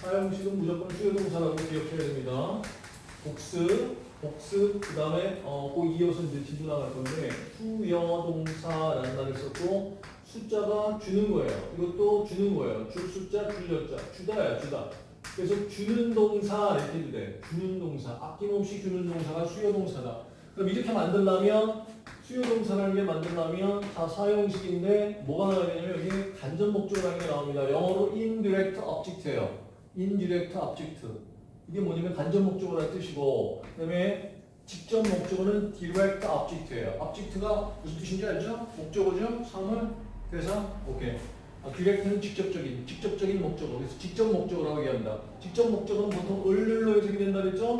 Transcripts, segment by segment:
사용식은 무조건 수요동사라고 기억해야 됩니다. 복습, 복습, 그 다음에 어, 그 이어서 이제 뒤로 나갈 건데 수여동사라는 말을 썼고 숫자가 주는 거예요. 이것도 주는 거예요. 줄 숫자, 줄여자, 주다야 주다. 그래서 주는 동사 이렇게 돼. 주는 동사, 아낌없이 주는 동사가 수요동사다. 그럼 이렇게 만들려면 수요동사라는 게 만들려면 다 사용식인데 뭐가 나와야 되냐면 여기 간접 목적어라는 게 나옵니다. 영어로 indirect object예요. Indirect object. 이게 뭐냐면 간접 목적어라는 뜻이고 그다음에 직접 목적어는 direct object예요. object가 무슨 뜻인지 알죠? 목적어죠? 사물, 대상, 오케이. 아, 디렉트는 직접적인, 직접적인 목적어. 그래서 직접 목적어라고 얘기합니다. 직접 목적어는 보통 을룰로 해석이 된다 그랬죠?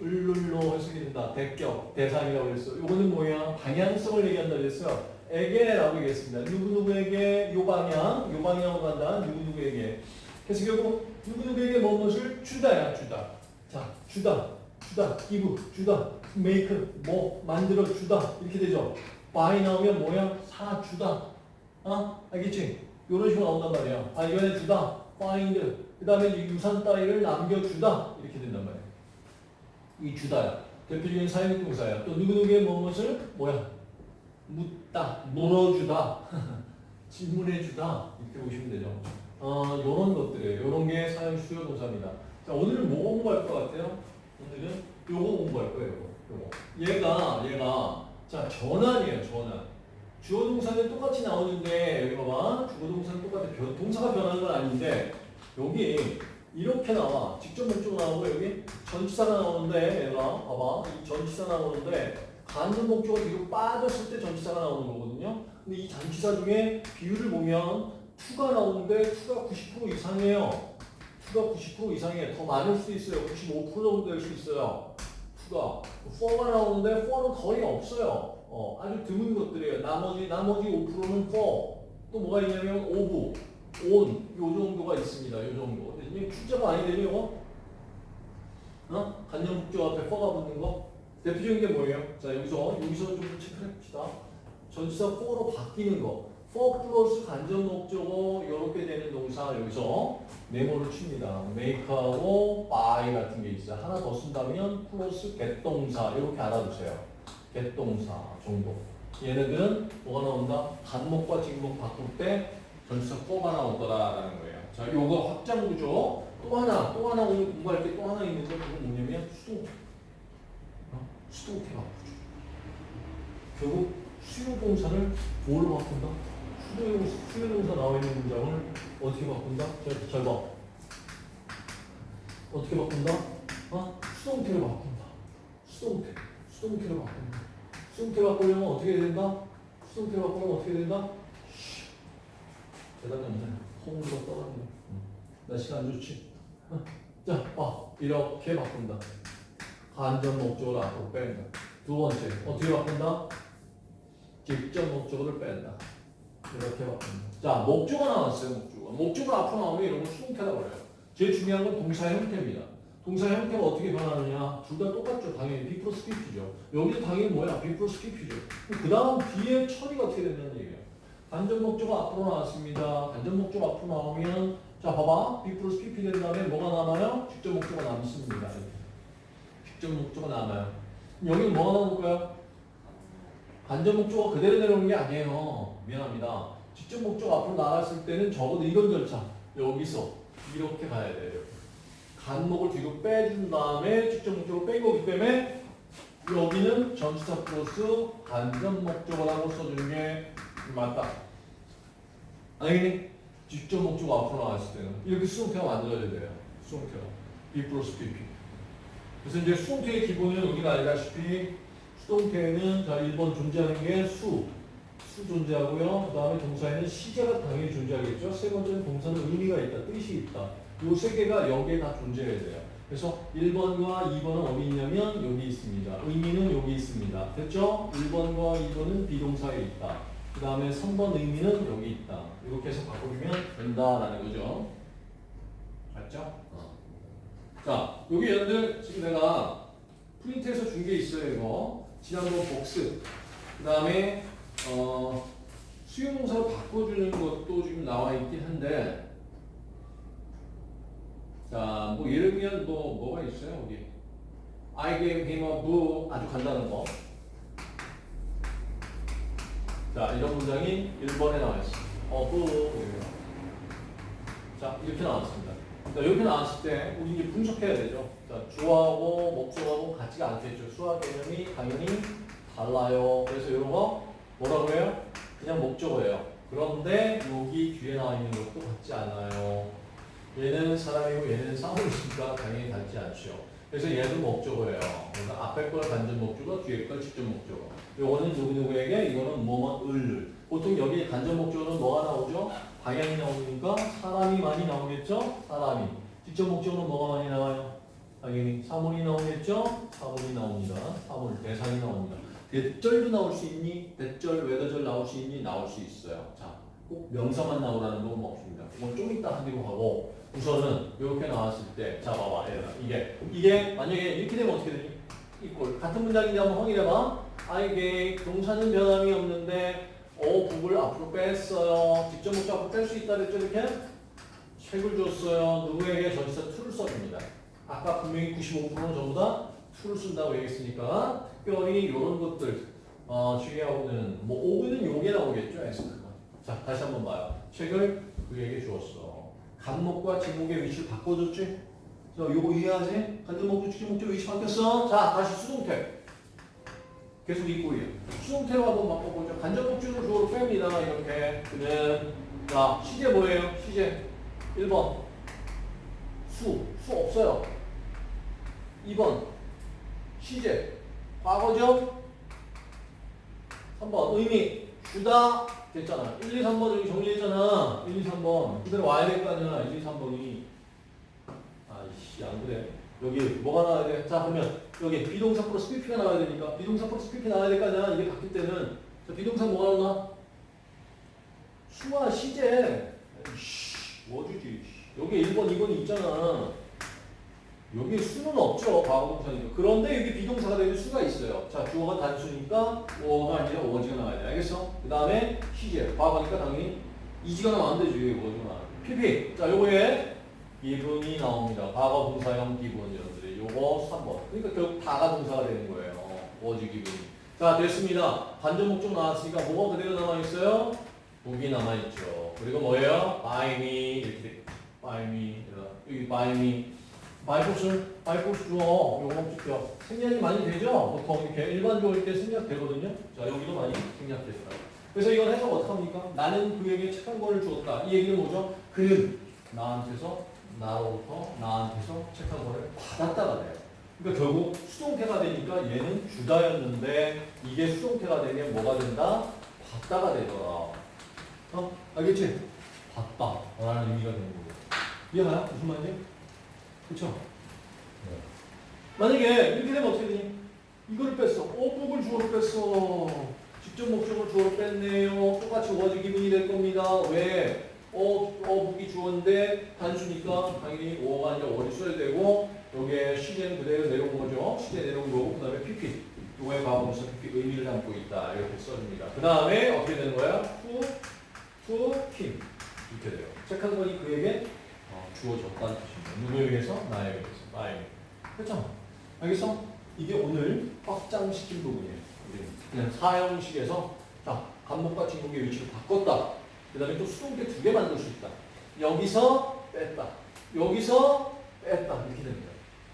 을룰로 해석이 된다. 대격, 대상이라고 그랬어. 요거는 뭐야? 방향성을 얘기한다 그랬어요. 에게라고 얘기했습니다. 누구누구에게 요 방향, 요 방향으로 간다. 누구누구에게. 그래서 결국 누구누구에게 무엇을 주다야, 주다. 자, 주다, 주다, give, 주다, make, 뭐, 만들어 주다. 이렇게 되죠. buy 나오면 뭐야? 사 주다. 어? 알겠지? 이런 식으로 나온단 말이야. 아, 이번에 주다, find. 그 다음에 유산 따위를 남겨주다. 이렇게 된단 말이야. 이 주다야. 대표적인 사용식 동사야. 또 누구누구의 무엇을 뭐야? 묻다, 물어주다, 질문해주다. 이렇게 보시면 되죠. 어, 요런 것들이에요. 요런 게 사용 수요 동사입니다. 자, 오늘은 뭐 공부할 것 같아요? 오늘은 요거 공부할 거예요. 요거. 얘가, 얘가, 자, 전환이에요, 전환. 주어 동사는 똑같이 나오는데, 여기 봐봐. 주어 동사는 똑같아. 변, 동사가 변하는 건 아닌데, 여기 이렇게 나와. 직접 목적 나오고, 여기 전치사가 나오는데, 얘가, 봐봐. 이 전치사 나오는데, 간접 목적어 뒤로 빠졌을 때 전치사가 나오는 거거든요. 근데 이 전치사 중에 비율을 보면, 투가 나오는데, 투가 90% 이상이에요. 투가 90% 이상이에요. 더 많을 수도 있어요. 95% 정도 될 수 있어요. 투가. 4가 나오는데 4는 거의 없어요. 어, 아주 드문 것들이에요. 나머지 나머지 5%는 4. 또 뭐가 있냐면 오브, 온, 요 정도가 있습니다. 요 정도. 근데 출제가 많이 되죠, 이거? 어? 간접목적 앞에 4가 붙는 거? 대표적인 게 뭐예요? 자, 여기서 여기서 좀 체크해 봅시다. 전치사 4로 바뀌는 거. 4 플러스 간접 목적어 이렇게 되는 동사 여기서 메모를 칩니다. make하고 buy 같은 게 있어요. 하나 더 쓴다면 플러스 get 동사 이렇게 알아두세요. get 동사 정도. 얘네들은 뭐가 나온다? 간목과 직목 바꿀 때 전치사 4가 나오더라라는 거예요. 자, 요거 확장 구조. 또 하나, 또 하나 오늘 공부할 때또 하나 있는 거 그건 뭐냐면 수동태. 어? 수동태 바꾸죠. 결국 수요 동사를 뭘로 바꾼다? 수요, 수요 동사 나와 있는 문장을 어떻게 바꾼다? 잘, 잘 봐. 어떻게 바꾼다? 어? 수동태를 바꾼다. 수동태. 수동태를 바꾼다. 수동태 바꾸려면 어떻게 해야 된다? 수동태 바꾸려면 어떻게 해야 된다? 쉬. 대답이 없네. 홍으로 떠가는 거. 날씨가 안 좋지? 어. 자, 봐. 이렇게 바꾼다. 간접 목적을 앞으로 뺀다. 두 번째, 어떻게 바꾼다? 직접 목적어를 뺀다. 이렇게 바꾼다. 자, 목적어 나왔어요, 목적어. 목적어 앞으로 나오면 이런 걸 수동태라고 그래요. 제일 중요한 건 동사 형태입니다. 동사 형태가 어떻게 변하느냐? 둘 다 똑같죠. 당연히 플러스 PP죠. 여기도 당연히 뭐야? 플러스 PP죠. 그 다음 뒤에 처리가 어떻게 된다는 얘기예요. 간접 목적어 앞으로 나왔습니다. 간접 목적어 앞으로 나오면 자, 봐봐. 플러스 PP 된 다음에 뭐가 남아요? 직접 목적어 남습니다. 직접 목적어 남아요. 여기는 뭐가 나올까요? 간접 목적어 그대로 내려오는 게 아니에요. 미안합니다. 직접 목적어 앞으로 나갔을 때는 적어도 이런 절차. 여기서 이렇게 가야 돼요. 간목을 뒤로 빼준 다음에 직접 목적으로 뺀 거기 때문에 여기는 전치사 플러스 간접 목적어라고 써주는 게 맞다. 알겠니? 직접 목적어 앞으로 나왔을 때는 이렇게 수동태가 만들어져야 돼요. 수동태가. B 플러스 PP. 그래서 이제 수동태의 기본은 여기가 알다시피 수동태에는 자 1번 존재하는 게 수, 수 존재하고요. 그 다음에 동사에는 시제가 당연히 존재하겠죠. 세 번째는 동사는 의미가 있다, 뜻이 있다. 요 세 개가 여기에 다 존재해야 돼요. 그래서 1번과 2번은 어디 있냐면 여기 있습니다. 의미는 여기 있습니다. 됐죠? 1번과 2번은 비동사에 있다. 그 다음에 3번 의미는 여기 있다. 이렇게 해서 바꿔주면 된다라는 거죠. 맞죠? 어. 자, 여기 얘네들 지금 내가 프린트해서 준 게 있어요, 이거. 지난번 복습. 그 다음에, 어, 수용동사로 바꿔주는 것도 지금 나와 있긴 한데, 자, 뭐 예를 들면 뭐 뭐가 있어요 여기 I gave him a book 아주 간단한 거. 자 이런 문장이 1번에 나와 있어. 어 book. 자 이렇게 나왔습니다. 자 이렇게 나왔을 때 우리 이제 분석해야 되죠. 자 주어하고 목적하고 같지가 않겠죠. 수학 개념이 당연히 달라요. 그래서 이런 거 뭐라고 해요? 그냥 목적어예요. 그런데 여기 뒤에 나와 있는 것도 같지 않아요. 얘는 사람이고 얘는 사물이니까 당연히 같지 않죠. 그래서 얘도 목적어예요. 그러니까 앞에 걸 간접 목적어, 뒤에 걸 직접 목적어. 요거는 누구누구에게, 이거는 뭐뭐 을. 보통 여기 간접 목적어는 뭐가 나오죠? 방향이 나오니까 사람이 많이 나오겠죠? 사람이. 직접 목적어는 뭐가 많이 나와요? 당연히 사물이 나오겠죠? 사물이 나옵니다. 사물, 대상이 나옵니다. 대절도 나올 수 있니? 대절, 외대절 나올 수 있니? 나올 수 있어요. 자, 꼭 명사만 나오라는 건 없습니다. 이건 좀 이따 하기로 하고 우선은 이렇게 나왔을 때, 자 봐봐, 얘들아. 이게 이게 만약에 이렇게 되면 어떻게 되니? 이꼴 같은 문장인지 한번 확인해봐. 아 이게 동사는 변함이 없는데 어 북을 앞으로 뺐어요. 직접 목적 앞으로 뺄 수 있다 그랬죠 이렇게? 책을 줬어요. 누구에게 전치사 to를 써줍니다. 아까 분명히 95%는 전부 다 to를 쓴다고 얘기했으니까 특별히 이런 것들 어, 주의하고는 뭐 오브는 요게 나오겠죠. 자 다시 한번 봐요. 책을 그에게 주었어. 간목과 제목의 위치를 바꿔줬지? 자 요거 이해하지? 직접 목적 위치 바뀌었어. 자 다시 수동태. 계속 이 꼴이에요. 수동태로 한번 바꿔보죠. 간접 목적을 주어로 뺍니다. 이렇게. 그는 자 시제 뭐예요? 시제 1번 수. 수 없어요. 2번 시제 과거죠? 3번 의미 주다 됐잖아. 1, 2, 3번 여기 정리했잖아. 1, 2, 3번 그대로 와야 될 거 아니야. 1, 2, 3번이 아이씨 안 그래. 여기 뭐가 나와야 돼? 자 그러면 여기 비동사 플러스 PP가 나와야 되니까 비동사 플러스 PP 나와야 될 거 아니야. 이게 바뀔 때는 자, 비동사 뭐가 나오나? 수와 시제 씨, 뭐 주지 여기 1번, 2번이 있잖아. 여기 수는 없죠. 과거동사니까. 그런데 여기 비동사가 되는 수가 있어요. 자, 주어가 단수니까 어가 아니라 어지가 나와야 돼. 알겠어? 그 다음에 시제. 과거니까 당연히 이지가 나면 안 되지. 어지가 나와. PP. 자, 요거에 기분이 나옵니다. 과거 동사형 기분 여러분들이. 요거 3번. 그러니까 결국 다가 동사가 되는 거예요. 어지 기분이. 자, 됐습니다. 관전 목적 나왔으니까 뭐가 그대로 남아있어요? 북이 남아있죠. 그리고 뭐예요? buy me. 이렇게 돼. buy me. 여기 buy me. 바이포스, 바이포스 주어, 요거 찍죠. 생략이 많이 되죠? 보통 이렇게 일반적일 때 생략되거든요. 자, 여기도 많이 생략됐어요. 그래서 이건 해석 어떡합니까? 나는 그에게 착한 거를 주었다. 이 얘기는 뭐죠? 그는 나한테서, 나로부터 나한테서 착한 거를 받았다가 돼요. 그러니까 결국 수동태가 되니까 얘는 주다였는데 이게 수동태가 되면 뭐가 된다? 받다가 되더라. 어? 알겠지? 받다. 라는 의미가 되는 거예요. 이해가요? 무슨 말인지? 그쵸? 만약에 이렇게 되면 어떻게 되니? 이거를 뺐어. 어 복을 주어로 뺐어. 직접 목적을 주어로 뺐네요. 똑같이 워지 기분이 될 겁니다. 왜? 어, 어복이 주어인데 단수니까 당연히 어가 아니라 월이 써야 되고 여기에 시제는 그대로 내려온 거죠. 시제 내려온 거고 그 다음에 PP. 요거의 과거분사 PP 의미를 담고 있다. 이렇게 써줍니다. 그 다음에 어떻게 되는 거야? 후, 후, 킴. 이렇게 돼요. 착한 거니 그에게 어, 주어졌다는 뜻입니다. 누구에 의해서? 나에 의해서. 나에. 그렇죠? 알겠어? 이게 오늘 확장시킨 부분이에요. 그냥 사형식에서 자 간목과 진목의 위치를 바꿨다. 그 다음에 또 수동태 두 개 만들 수 있다. 여기서 뺐다. 여기서 뺐다. 이렇게 됩니다.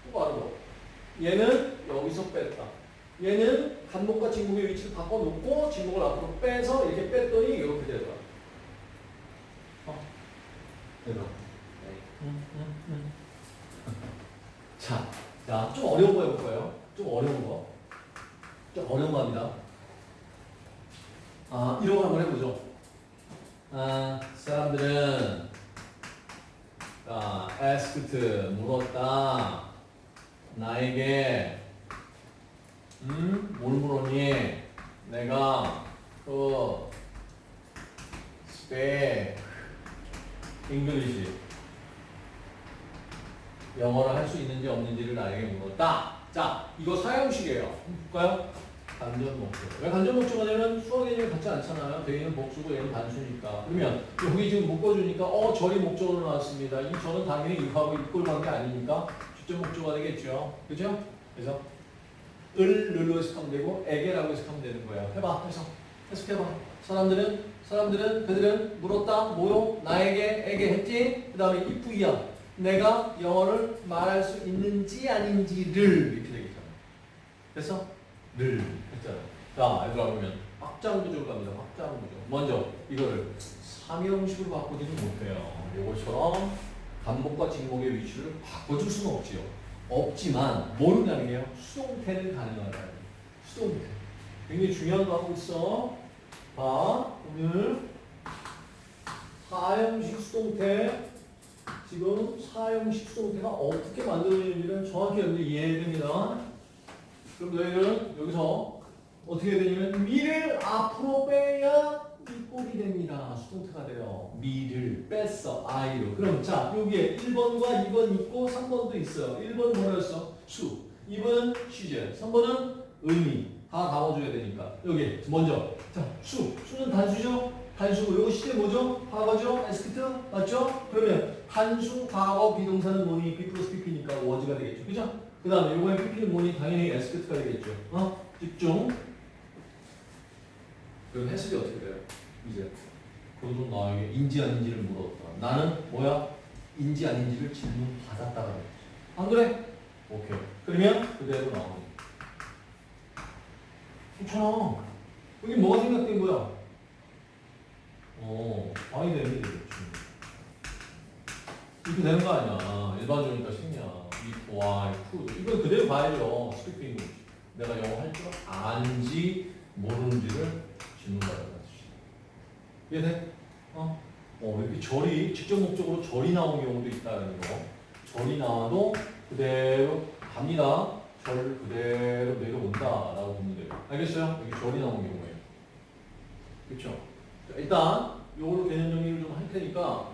또 바로 얘는 여기서 뺐다. 얘는 간목과 진목의 위치를 바꿔놓고 진목을 앞으로 빼서 이렇게 뺐더니 이렇게 되더라. 어? 되더라. 자, 자, 좀 어려운 거 해볼 거예요. 좀 어려운 거. 좀 어려운 거 합니다. 아, 이런 거 한번 해보죠. 아, 사람들은, 아, asked, 물었다. 나에게, 음, 뭘 물었니? 내가, 그, speak English. 영어를 할 수 있는지 없는지를 나에게 물었다. 자, 이거 사형식이에요. 볼까요? 간접 목적. 왜 간접 목적가 되면 수어 개념이 같지 않잖아요. 대개는 복수고 얘는 단수니까. 그러면 여기 지금 묶어주니까 어 절이 목적으로 나왔습니다. 이 절은 당연히 이거하고 이꼴 관계 아니니까 주점 목적가 되겠죠. 그죠? 그래서 을 르로 해석하면 되고 에게라고 해석하면 되는 거예요. 해봐 해석 해석해봐. 사람들은 사람들은 그들은 물었다 뭐요? 나에게 에게 했지. 그 다음에 이프이야. 내가 영어를 말할 수 있는지 아닌지를 이렇게 되겠잖아. 그래서 늘 했잖아. 자, 얘들아 보면 확장 구조로 갑니다. 확장 구조. 먼저 이거를 삼형식으로 바꾸지는 못해요. 요것처럼 간목과 직목의 위치를 바꿔줄 수는 없지요. 없지만 뭐는 가능해요? 수동태는 가능하다. 수동태. 굉장히 중요한 거 하고 있어. 봐, 오늘 사형식 수동태 지금 사형식 수동태가 어떻게 만들어지는지는 정확히 여러분들 이해됩니다. 그럼 너희들은 여기서 어떻게 되냐면 미를 앞으로 빼야 이 꼴이 됩니다. 수동태가 돼요. 미를 뺐어. 아이로. 그럼 자 여기에 1번과 2번 있고 3번도 있어요. 1번 뭐였어? 수. 2번은 시제. 3번은 의미. 다 담아줘야 되니까. 여기 먼저 자 수. 수는 단수죠? 단수고 이거 시제 뭐죠? 과거죠? 에스크트 맞죠? 그러면 단수 과거 비동사는 뭐니? B 플러스 PP니까 워즈가 되겠죠. 그죠? 그 다음에 이번에 PP는 뭐니? 당연히 에스크트가 되겠죠. 어? 집중. 그럼 해석이 어떻게 돼요? 이제 그것도 나에게 인지 아닌지를 물었다. 나는 뭐야? 인지 아닌지를 질문 받았다가 그랬지. 안 그래? 오케이. 그러면 그대로 나오는. 괜찮아. 여기 뭐가 생각된 거야? 어, 되겠지. 이렇게 되는 거 아니야. 일반적이니까 식냐. 이, 와, 이, 이거 그대로 봐야죠. 스피킹. 내가 영어 할 줄 아는지 모르는지를 질문받아가지고. 이해돼? 어? 어, 이렇게 절이, 직접 목적으로 절이 나오는 경우도 있다는 거. 절이 나와도 그대로 갑니다. 절 그대로 내려온다 라고 보면 돼요. 알겠어요? 여기 절이 나오는 경우에. 그렇죠? 자, 일단 요걸로 개념 정리를 좀 할 테니까